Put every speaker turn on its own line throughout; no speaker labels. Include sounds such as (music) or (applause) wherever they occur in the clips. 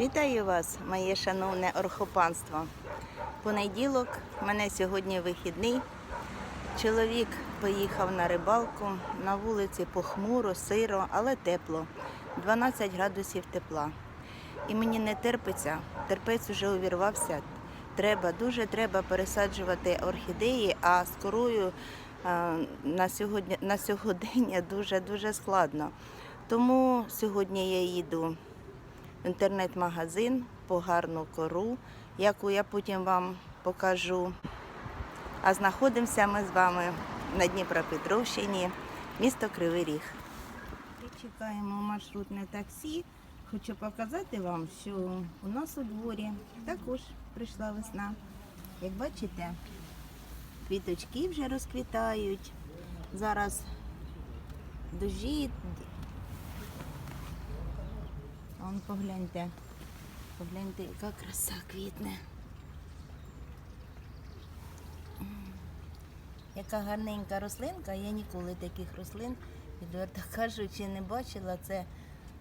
Вітаю вас, моє шановне орхопанство. Понеділок, в мене сьогодні вихідний. Чоловік поїхав на рибалку. На вулиці похмуро, сиро, але тепло. 12 градусів тепла. І мені не терпиться, терпець уже увірвався. Треба, дуже треба пересаджувати орхідеї, а з корою е, на, сьогодні, на сьогодення (laughs) дуже-дуже складно. Тому сьогодні я їду інтернет-магазин по гарну кору, яку я потім вам покажу. А знаходимося ми з вами на Дніпропетровщині, місто Кривий Ріг. Чекаємо маршрутне таксі. Хочу показати вам, що у нас у дворі також прийшла весна. Як бачите, квіточки вже розквітають. Зараз дожі. Вон погляньте. Погляньте, яка краса квітне. Яка гарненька рослинка. Я ніколи таких рослин, відверто кажучи, не бачила. Це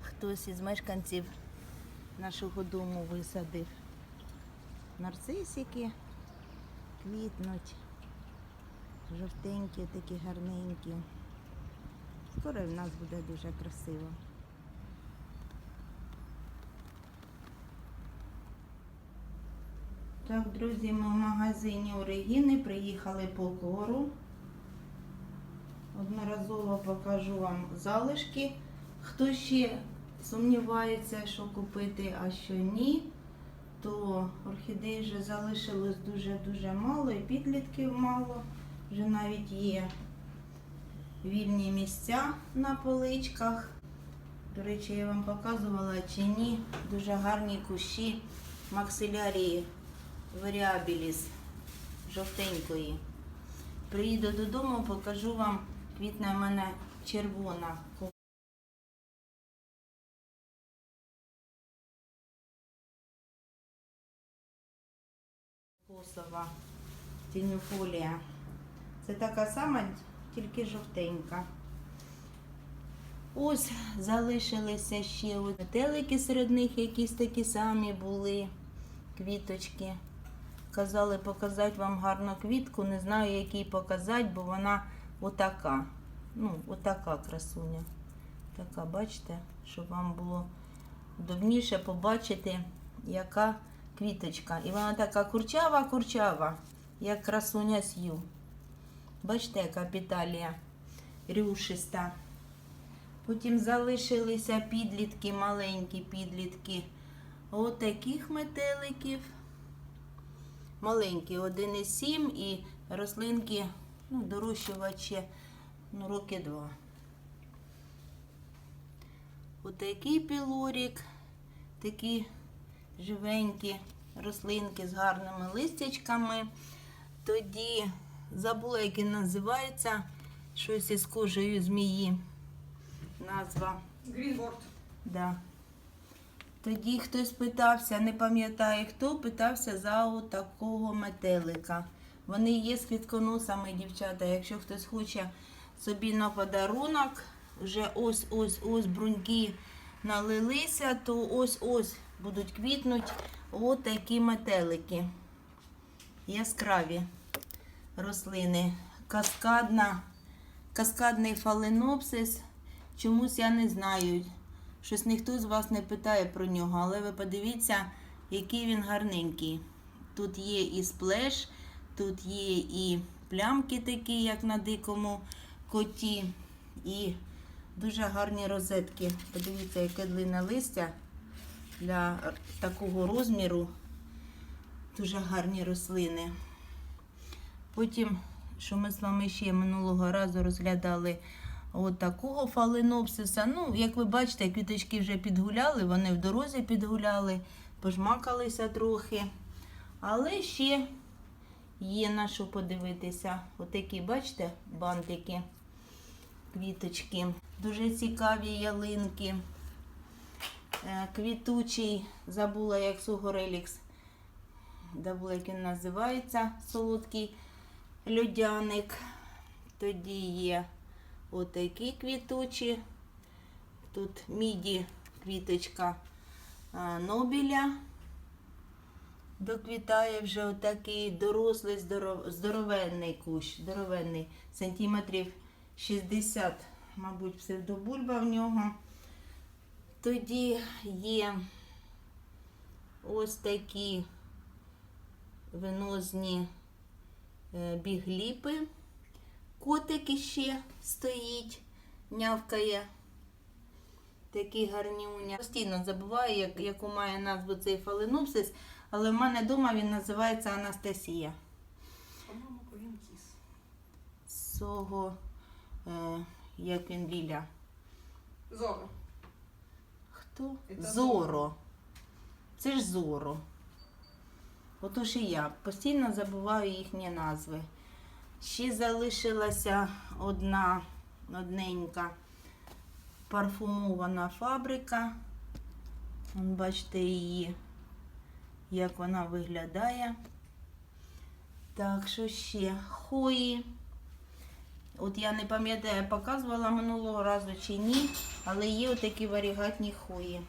хтось із мешканців нашого дому висадив. Нарцисики квітнуть. Жовтенькі, такі гарненькі. Скоро в нас буде дуже красиво. Так, друзі, ми в магазині у Регіни приїхали по кору. Одноразово покажу вам залишки. Хто ще сумнівається, що купити, а що ні, то орхідей вже залишилось дуже-дуже мало і підлітків мало. Вже навіть є вільні місця на поличках. До речі, я вам показувала чи ні. Дуже гарні кущі максилярії варіабіліс жовтенької. Приїду додому, покажу вам, квітне в мене червона. Косова тінюфолія. Це така сама, тільки жовтенька. Ось залишилися ще от метелики серед них, якісь такі самі були квіточки. Казали показати вам гарну квітку. Не знаю, який показати, бо вона отака. Ну, отака красуня. Така, бачите, щоб вам було удобніше побачити, яка квіточка. І вона така курчава-курчава, як красуня сью. Бачите, яка піталія рюшиста. Потім залишилися підлітки, маленькі підлітки. Отаких метеликів. Маленькі 1,7 і рослинки, ну, дорощувачі, ну, роки два. Отакий пілорік, такі живенькі рослинки з гарними листячками. Тоді забула, як він називається, щось із кожею змії. Назва.
Грінборд.
Да. Тоді хтось питався, не пам'ятаю хто, питався за такого метелика. Вони є з квітконосами, дівчата. Якщо хтось хоче собі на подарунок, вже ось-ось ось бруньки налилися, то ось-ось будуть квітнути отакі метелики. Яскраві рослини. Каскадна, каскадний фаленопсис. Чомусь я не знаю. Щось ніхто з вас не питає про нього, але ви подивіться, який він гарненький. Тут є і сплеш, тут є і плямки такі, як на дикому коті, і дуже гарні розетки. Подивіться, яке длинне листя для такого розміру. Дуже гарні рослини. Потім, що ми з вами ще минулого разу розглядали от такого фаленопсиса. Ну, як ви бачите, квіточки вже підгуляли, вони в дорозі підгуляли, пожмакалися трохи. Але ще є на що подивитися. Отакі, бачите, бантики, квіточки. Дуже цікаві ялинки. Е, Квітучий, забула, як сугорелікс. Забула, як він називається, солодкий льодяник. Тоді є отакі квітучі. Тут міді квіточка Нобіля. Доквітає вже отакий дорослий здоров... здоровенний кущ, здоровенний, сантиметрів 60, мабуть, псевдобульба в нього. Тоді є ось такі венозні е, бігліпи. Котик іще стоїть, нявкає. Такий гарнюня. Постійно забуваю, як, яку має назву цей фаленопсис, але в мене вдома він називається Анастасія.
По-моєму, він кіс.
З цього, е, як він Ліля.
Зоро.
Хто?
Це
Зоро. Це ж Зоро. Отож і я постійно забуваю їхні назви. Ще залишилася одна одненька парфумована фабрика. Бачите її, як вона виглядає. Так, що ще? Хої. От я не пам'ятаю, показувала минулого разу чи ні, але є отакі варігатні хої.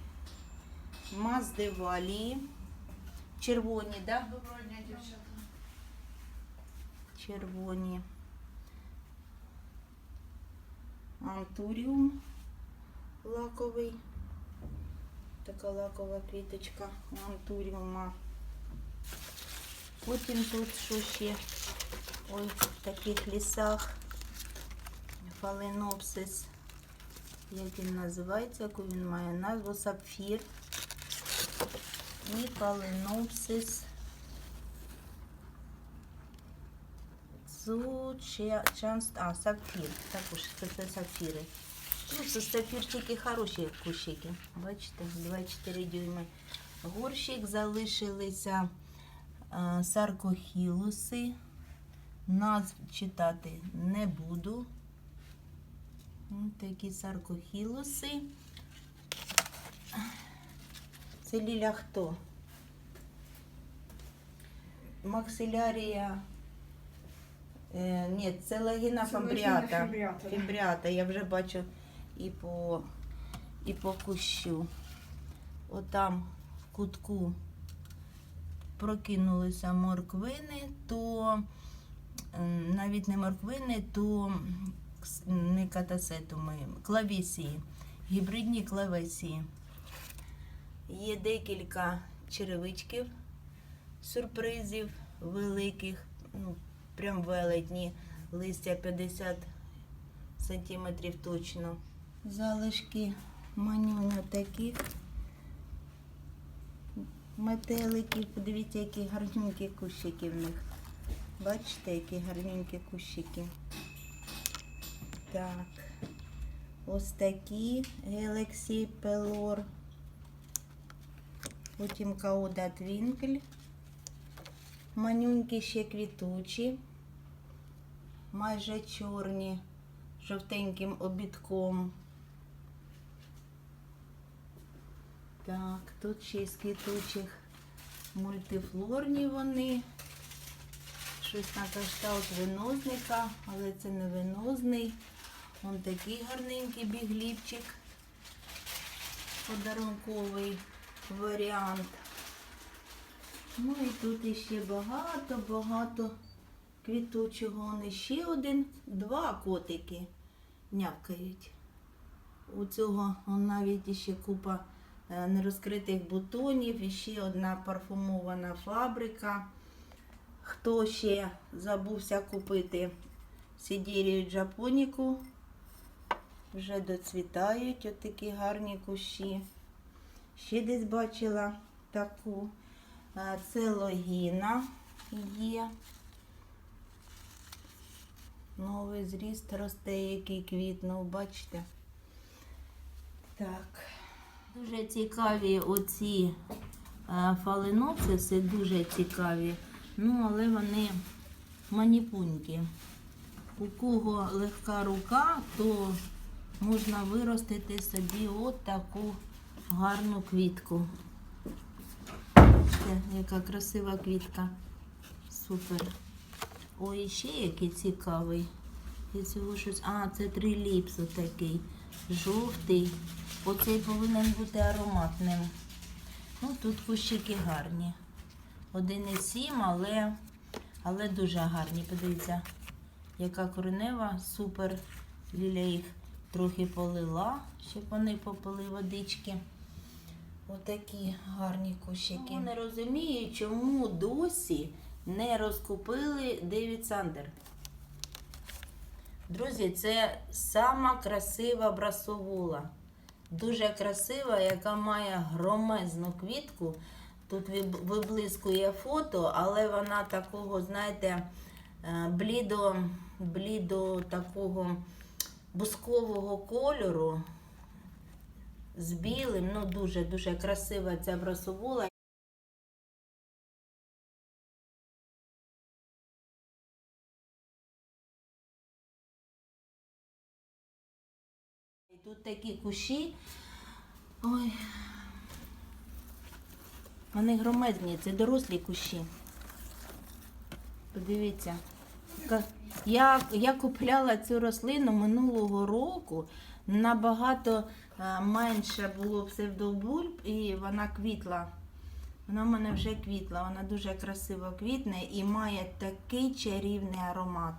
Маздевалії. Червоні, так? Да?
Доброго дня, дівчата.
Червоні. Антуріум лаковий. Така лакова квіточка антуріума. Потім тут що ще? Ой, в таких лісах. Фаленопсис. Як він називається, яку він має назву сапфір. І фаленопсис. Зучанст, а, сапфір. Також це, це сапфіри. Ну, це сапфірчики хороші кущики. Бачите, 24 дюйми. Горщик залишилися а, саркохілуси. Назв читати не буду. Ось такі саркохілуси. Це ліля хто? Максилярія. Е, ні, це лагіна
Це да.
Фібріата. Я вже бачу і по, і по кущу. Отам в кутку прокинулися морквини, то навіть не морквини, то кс- не катасетуми, клавісії, гібридні клавесії. Є декілька черевичків, сюрпризів великих, ну, прям велетні, листя 50 сантиметрів точно. Залишки манюня таких метеликів. Подивіться, які гарненькі кущики в них. Бачите, які гарненькі кущики. Так. Ось такі Galaxy Pelor. Потім Кауда Твінкель. Манюнькі ще квітучі. Майже чорні, жовтеньким обідком. Так, тут ще з квітучих мультифлорні вони. Щось на кшталт винозника, але це не винозний. Вон такий гарненький бігліпчик. Подарунковий варіант. Ну і тут іще багато-багато квітучого. Вон ще один, два котики нявкають. У цього навіть іще купа е, нерозкритих бутонів, і ще одна парфумована фабрика. Хто ще забувся купити сідірію джапоніку, вже доцвітають отакі гарні кущі. Ще десь бачила таку. Е, Це логіна є. Новий зріст росте, який квітнув, бачите? Так. Дуже цікаві оці е, фаленопсиси, дуже цікаві. Ну, але вони маніпунькі. У кого легка рука, то можна виростити собі от таку гарну квітку. Бачите, яка красива квітка. Супер. Ой, ще який цікавий. Я цього щось. А, це триліпс такий. Жовтий. Оцей повинен бути ароматним. Ну, тут кущики гарні. 1,7, але, але дуже гарні. Подивіться, яка коренева, супер. Ліля їх трохи полила, щоб вони попили водички. Отакі гарні кущики. Не розумію, чому досі не розкупили Девід Сандер. Друзі, це сама красива брасовула. Дуже красива, яка має громезну квітку. Тут виблискує фото, але вона такого, знаєте, е, блідо, блідо такого бускового кольору з білим. Ну, дуже-дуже красива ця брасовула. Тут такі кущі. Ой. Вони громадні, це дорослі кущі. Подивіться. Я, я купляла цю рослину минулого року. Набагато е, менше було псевдобульб і вона квітла. Вона в мене вже квітла, вона дуже красиво квітне і має такий чарівний аромат.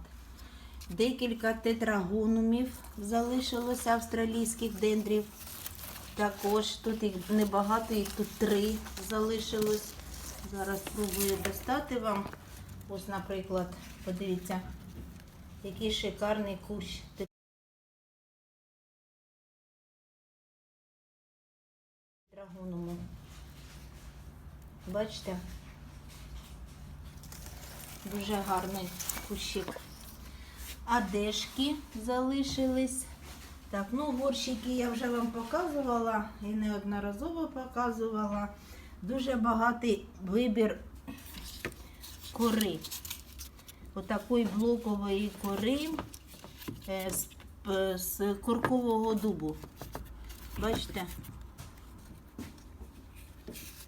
Декілька тетрагонумів залишилося австралійських дендрів. Також тут їх небагато, їх тут три залишилось. Зараз спробую достати вам. Ось, наприклад, подивіться, який шикарний кущ. Тетрагонуму. Бачите? Дуже гарний кущик. Одежки залишились. Так, ну горщики я вже вам показувала і неодноразово показувала. Дуже багатий вибір кори. Отакої блокової кори е, з, з куркового дубу. Бачите?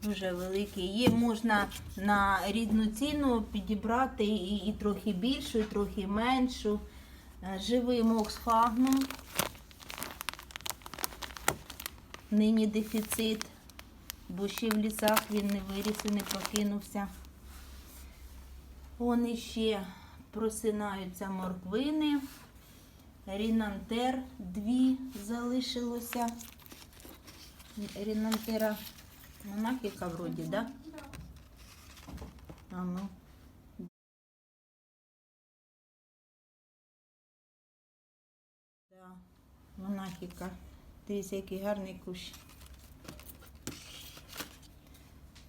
Дуже великий. Є можна на рідну ціну підібрати і, і трохи більшу, і трохи меншу. Е, Живий моксфагнум. Нині дефіцит, бо ще в лісах він не виріс і не прокинувся. Вон іще просинаються морквини. Рінантер дві залишилося. Рінантера монахіка вроді, да? А ну. Да, монахіка. Дивіться, який гарний кущ.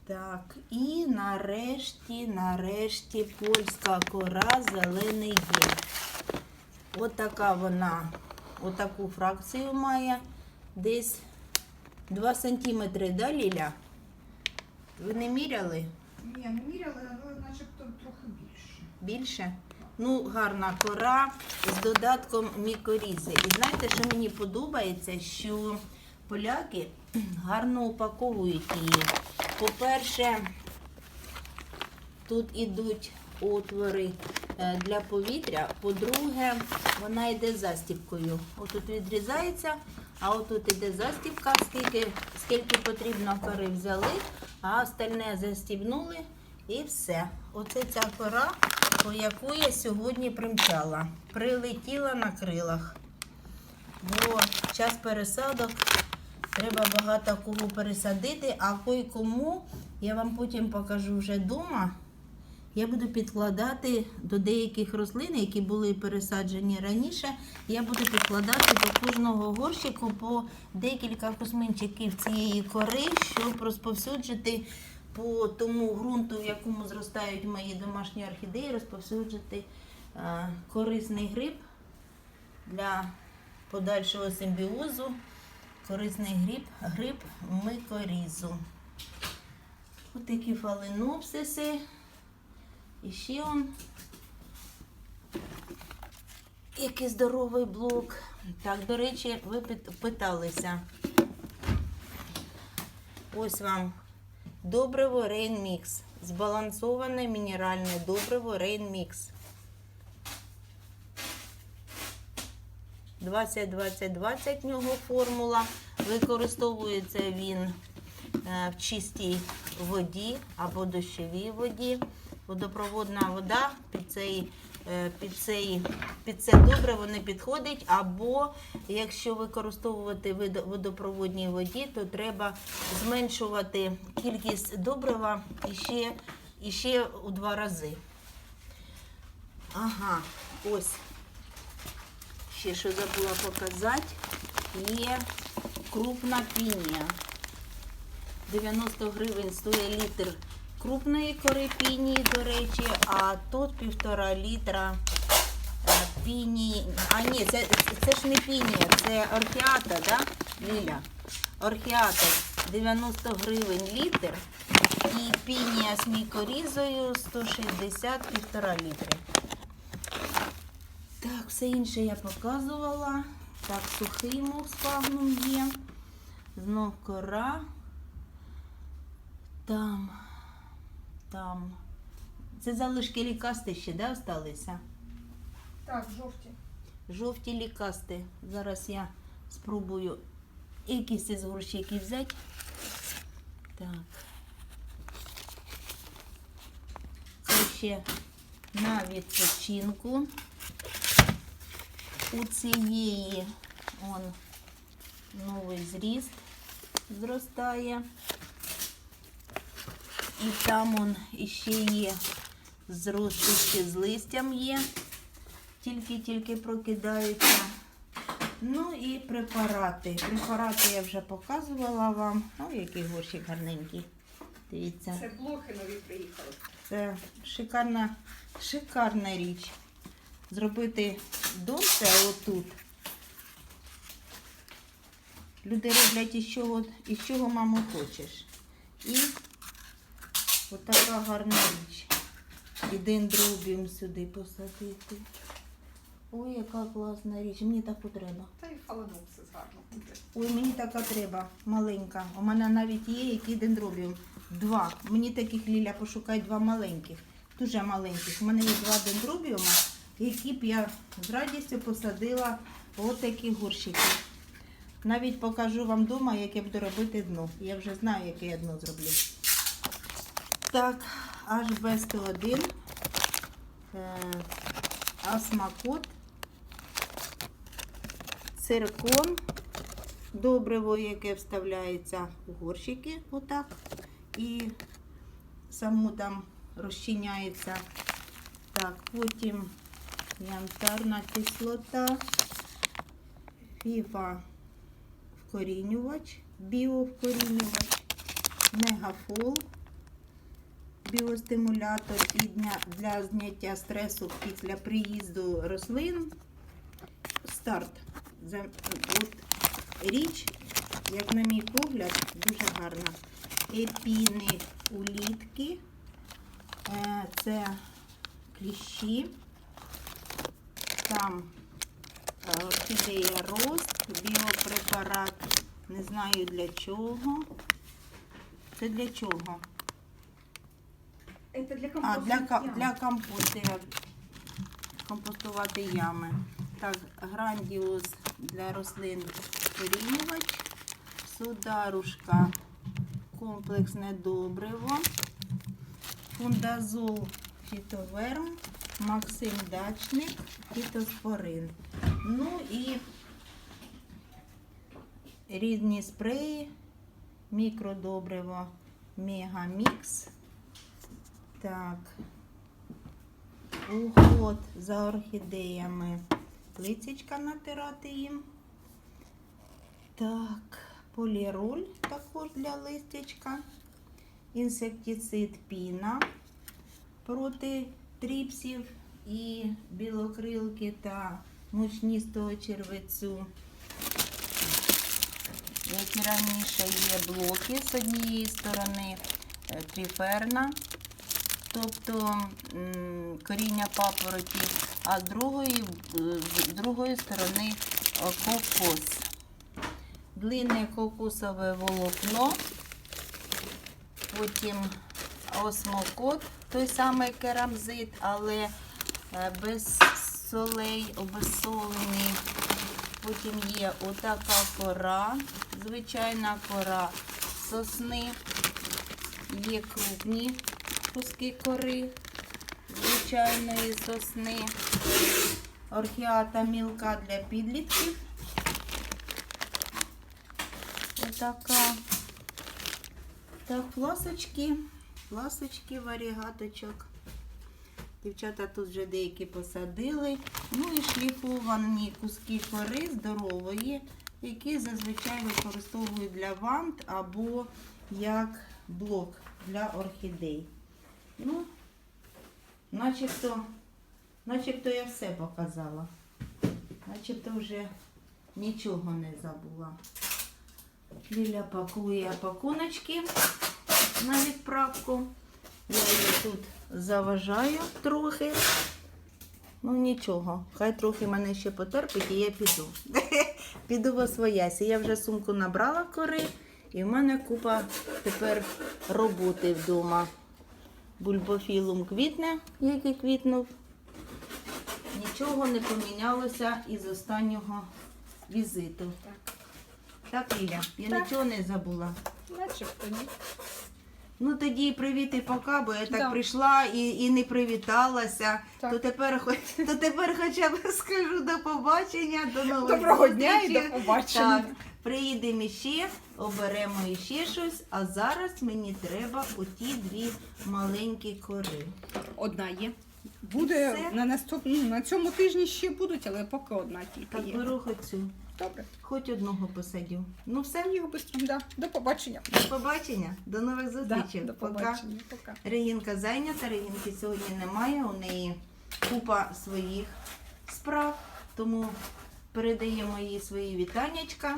Так, і нарешті, нарешті польська кора зелений є. От така вона, отаку фракцію має. Десь 2 сантиметри, да, Ліля? Ви не міряли?
Ні, не міряли, але начебто трохи більше.
Більше? Ну, гарна кора з додатком мікорізи. І знаєте, що мені подобається, що поляки (clears throat) гарно упаковують її. По-перше, тут ідуть отвори е, для повітря. По-друге, вона йде застіпкою. Отут відрізається, а отут іде застіпка, скільки, скільки потрібно кори взяли, а остальне застібнули і все. Оце ця кора, по яку я сьогодні примчала. Прилетіла на крилах. Бо час пересадок треба багато кого пересадити, а кому я вам потім покажу вже вдома. Я буду підкладати до деяких рослин, які були пересаджені раніше. Я буду підкладати до кожного горщику по декілька косминчиків цієї кори, щоб розповсюджити по тому ґрунту, в якому зростають мої домашні орхідеї, розповсюджити е, корисний гриб для подальшого симбіозу. Корисний гриб, гриб микорізу. Ось такі фаленопсиси. І ще який здоровий блок. Так, до речі, ви питалися. Ось вам добриво Rain Mix. Збалансоване мінеральне добриво Rain Mix. 20-20-20 в нього формула. Використовується він е, в чистій воді або дощовій воді. Водопроводна вода під цей, е, під цей, під це добриво не підходить. Або якщо використовувати водопроводній воді, то треба зменшувати кількість добрива іще, іще у два рази. Ага, ось. Ще що забула показати, є крупна пінія. 90 гривень стоїть літр крупної кори пінії, до речі, а тут півтора літра е, пінії. А ні, це, це ж не пінія, це орхіата, да, Ліля? Орхіата 90 гривень літр і пінія з мікорізою 160 півтора літри. Так, все інше я показувала. Так, сухий мох з пагном є. Знов кора. Там. Там. Це залишки лікасти ще, да, осталися?
Так, жовті.
Жовті лікасти. Зараз я спробую якісь із горщиків взяти. Так. Це ще на відпочинку. У цієї он новий зріст зростає. І там он іще є ще з листям є тільки-тільки прокидаються. Ну і препарати. Препарати я вже показувала вам. О, який горщик гарненький. Дивіться,
Це блохи нові приїхали.
це шикарна, шикарна річ. Зробити дом це отут. Люди роблять із чого, із чого маму хочеш. І отака гарна річ. І дендробіум сюди посадити. Ой, яка класна річ. Мені таку треба.
Та й фаленопсис гарно буде.
Ой, мені така треба, маленька. У мене навіть є які дендробіум. Два. Мені таких Ліля пошукай два маленьких. Дуже маленьких. У мене є два дендробіума, які б я з радістю посадила отакі горщики. Навіть покажу вам вдома, як я буду робити дно. Я вже знаю, яке я дно зроблю. Так, HB101, е, Асмакот, циркон, добриво, яке вставляється у горщики, отак. І само там розчиняється. Так, потім янтарна кислота, фіфа вкорінювач, біовкорінювач, мегафол, біостимулятор і для, зняття стресу після приїзду рослин. Старт. От, річ, як на мій погляд, дуже гарна. Епіни улітки. Е, Це кліщі. Там е, орхідея рост, біопрепарат. Не знаю для чого. Це для чого?
Це для
А, для, ка- для компосту. Компостувати ями. Так, грандіус для рослин корінювач, сударушка, комплексне добриво, фундазол фітоверм, Максим Дачник, фітоспорин. Ну і різні спреї, мікродобриво, мегамікс. Так. Уход за орхідеями. Лисичка натирати їм. Так, поліроль також для листячка. Інсектицид піна проти тріпсів і білокрилки та мучністого червецю. Як і раніше є блоки з однієї сторони е, тріферна, тобто коріння папороті, а з другої, е, з другої сторони е, кокос. Длинне кокосове волокно, потім осмокот, той самий керамзит, але е, без солей, обезсолений. Потім є отака кора, звичайна кора сосни, є крупні куски кори звичайної сосни, орхіата мілка для підлітків. Отака. Так, пласочки, пласочки варігаточок. Дівчата тут вже деякі посадили. Ну і шліфовані куски кори здорової, які зазвичай використовують для вант або як блок для орхідей. Ну, начебто, начебто я все показала. Начебто вже нічого не забула. Ліля пакує пакуночки на відправку. Я її тут заважаю трохи. Ну нічого, хай трохи мене ще потерпить і я піду. (laughs) піду во своясі. Я вже сумку набрала кори, і в мене купа тепер роботи вдома. Бульбофілум квітне, який квітнув. Нічого не помінялося із останнього візиту.
Так.
Так, Ліля, я
Так.
нічого не забула.
Начебто ні.
Ну тоді привіт і пока, бо я так
Да.
прийшла і, і не привіталася.
Так.
То тепер хоч то тепер хоча б (laughs) скажу до побачення, до нових
Доброго дня і
зустрічей.
до побачення.
Так, приїдемо іще, оберемо іще щось, а зараз мені треба оті дві маленькі кори.
Одна є. Буде
Все?
на наступному на цьому тижні ще будуть, але поки одна тільки
Так
є.
беру хоч цю,
Добре.
хоч одного посадю. Ну все,
Його швидко. Да. До побачення.
до побачення, до нових
Да,
зустрічей.
до
Пока.
побачення. Пока.
Регінка зайнята, Регінки сьогодні немає, у неї купа своїх справ, тому передаємо їй свої вітаннячка.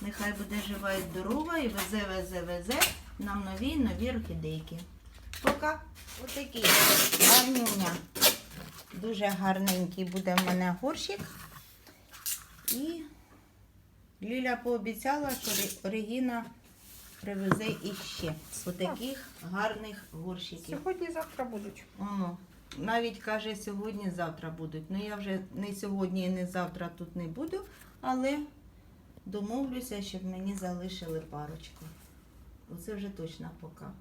Нехай буде жива і здорова і везе, везе, везе нам нові нові орхідейки. Пока. Отакий гарнюня. Дуже гарненький буде в мене горщик. І Ліля пообіцяла, що Регіна привезе іще отаких гарних горщиків.
Сьогодні-завтра будуть.
Оно. Навіть каже, сьогодні-завтра будуть. Ну я вже не сьогодні і не завтра тут не буду, але домовлюся, щоб мені залишили парочку. Оце вже точно пока.